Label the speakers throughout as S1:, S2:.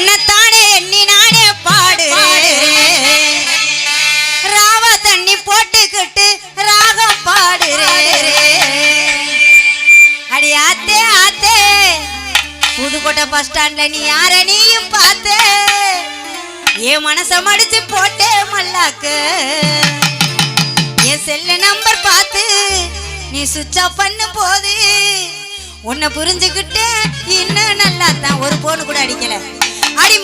S1: என்னத்தானே எண்ணி நானே பாடு. ராவ தண்ணி போட்டுக்கிட்டு ராகம் பாடுறே அடி ஆத்தே ஆத்தே. புதுக்கோட்டை பஸ் ஸ்டாண்ட்ல நீ யார நீயும் பார்த்தே. என் மனச மடிச்சு போட்டே மல்லாக்கு. என் செல்ல நம்பர் பார்த்து நீ சுவிட்ச் ஆஃப் பண்ணு போது. உன்னை புரிஞ்சுக்கிட்டு இன்னும் நல்லா தான் ஒரு போன் கூட அடிக்கல. அடி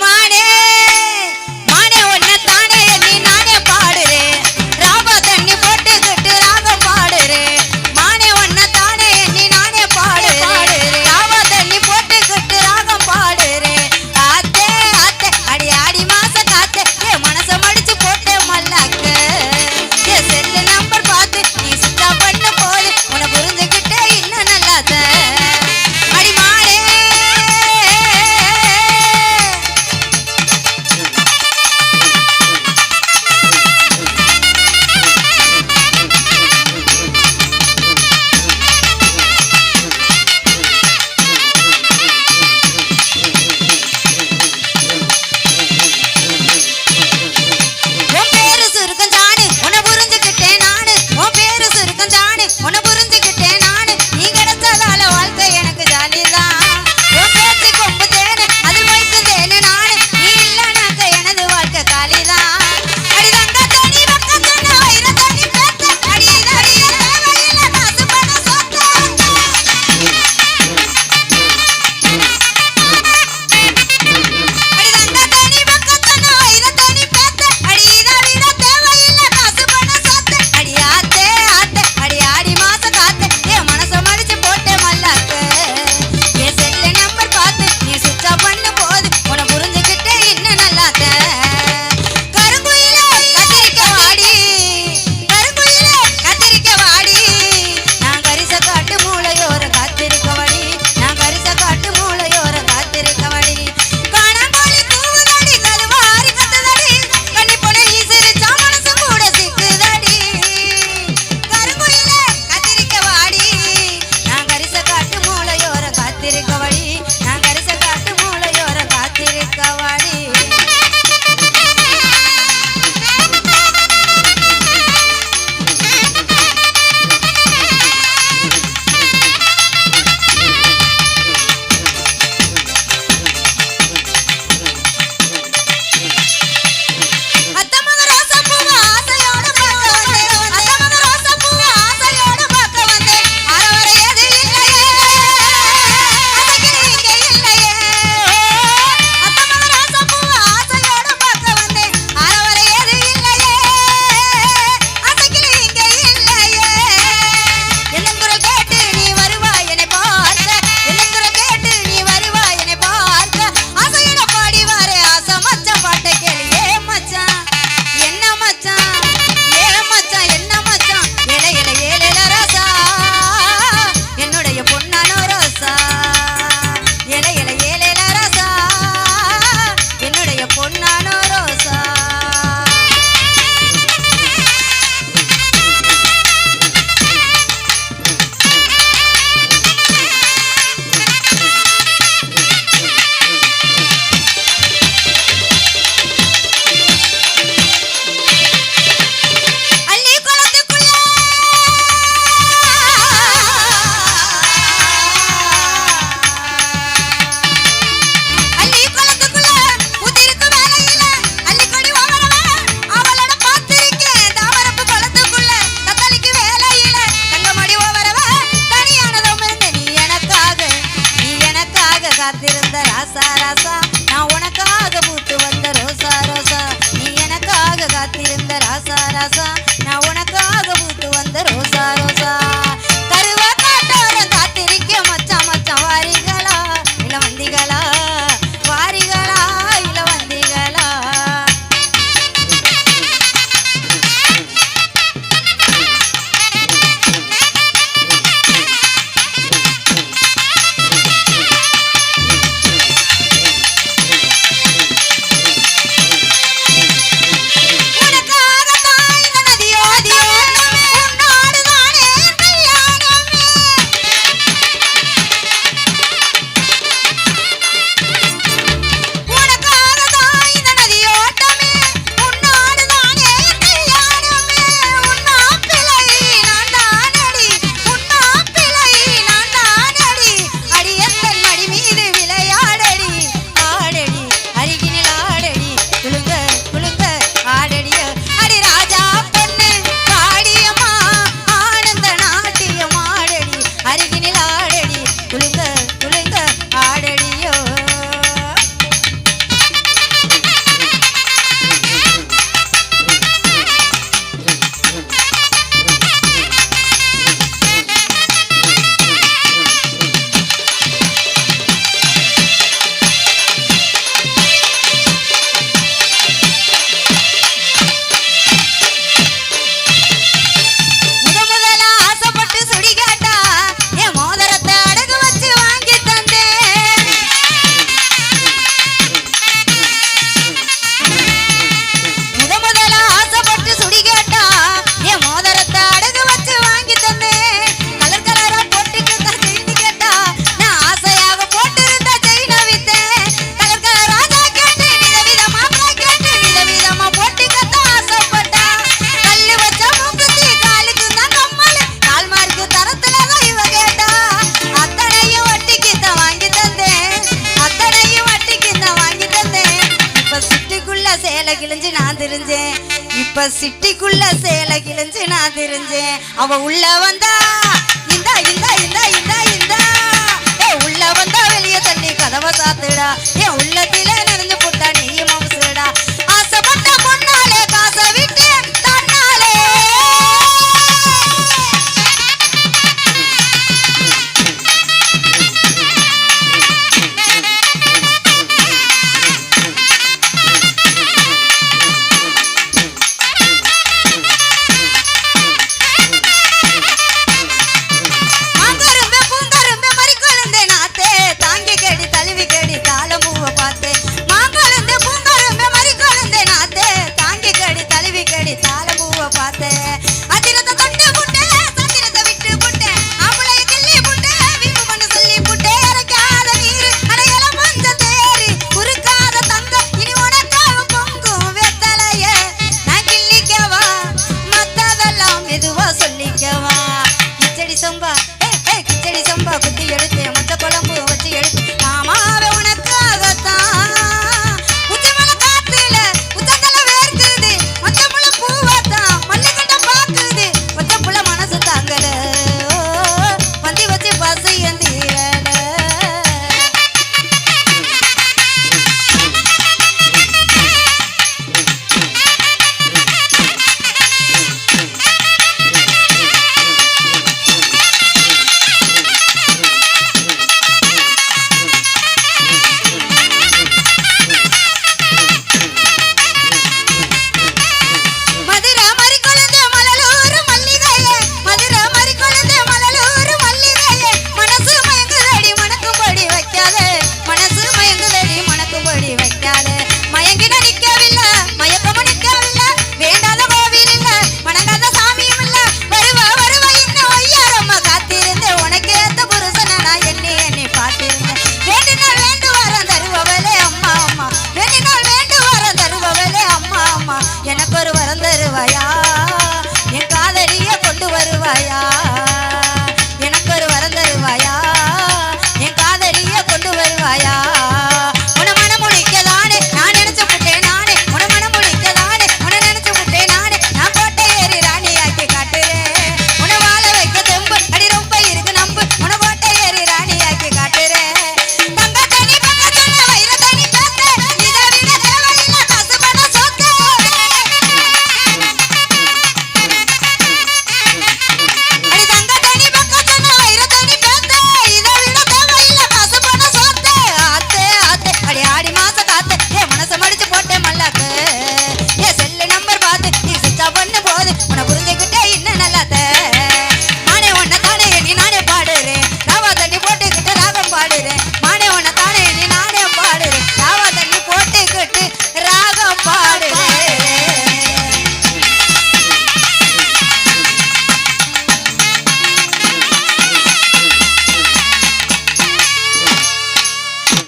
S1: கிழிஞ்சு நான் தெரிஞ்சேன். இப்ப சிட்டிக்குள்ள சேலை கிழிஞ்சு நான் தெரிஞ்சேன். அவ உள்ள வந்தா இந்தா இந்தா இந்தா இந்தா இந்தா. ஏ உள்ள வந்தா வெளியே தண்ணி கதவை சாத்துடா. ஏன் உள்ளத்தில